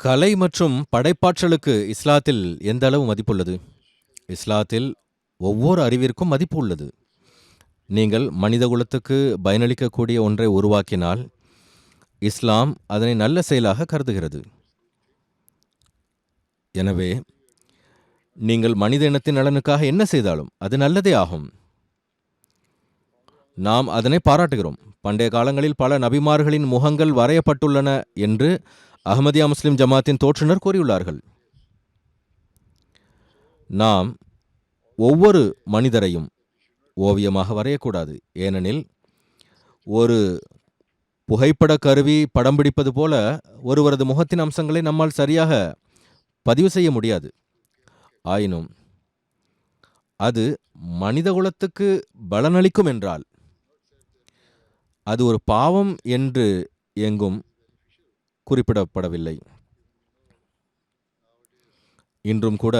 கலை மற்றும் படைப்பாற்றலுக்கு இஸ்லாத்தில் எந்த அளவு மதிப்புள்ளது? இஸ்லாத்தில் ஒவ்வொரு அறிவிற்கும் மதிப்பு உள்ளது. நீங்கள் மனித குலத்துக்கு பயனளிக்கக்கூடிய ஒன்றை உருவாக்கினால் இஸ்லாம் அதனை நல்ல செயலாக கருதுகிறது. எனவே நீங்கள் மனித இனத்தின் நலனுக்காக என்ன செய்தாலும் அது நல்லதே ஆகும். நாம் அதனை பாராட்டுகிறோம். பண்டைய காலங்களில் பல நபிமார்களின் முகங்கள் வரையப்பட்டுள்ளன என்று அகமதியா முஸ்லிம் ஜமாத்தின் தோற்றுனர் கூறியுள்ளார்கள் நாம் ஒவ்வொரு மனிதரையும் ஓவியமாக வரையக்கூடாது. ஏனெனில் ஒரு புகைப்பட கருவி படம் பிடிப்பது போல ஒருவரது முகத்தின் அம்சங்களை நம்மால் சரியாக பதிவு செய்ய முடியாது. ஆயினும் அது மனிதகுலத்துக்கு பலனளிக்கும் என்றால் அது ஒரு பாவம் என்று எங்கும் குறிப்பிடப்படவில்லை. இன்றும் கூட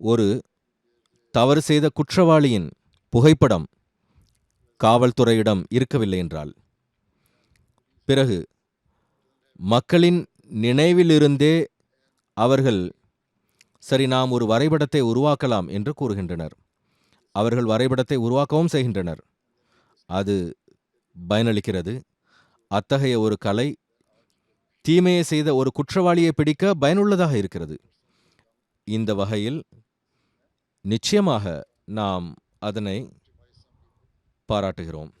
ஒரு தவறு செய்த குற்றவாளியின் புகைப்படம் காவல்துறையிடம் இருக்கவில்லை என்றால் பிறகு மக்களின் நினைவிலிருந்தே அவர்கள் சரி நாம் ஒரு வரைபடத்தை உருவாக்கலாம் என்று கூறுகின்றனர். அவர்கள் வரைபடத்தை உருவாக்கவும் செய்கின்றனர். அது பயனளிக்கிறது. அத்தகைய ஒரு கலை தீமையை செய்த ஒரு குற்றவாளியை பிடிக்க பயனுள்ளதாக இருக்கிறது. இந்த வகையில் நிச்சயமாக நாம் அதனை பாராட்டுகிறோம்.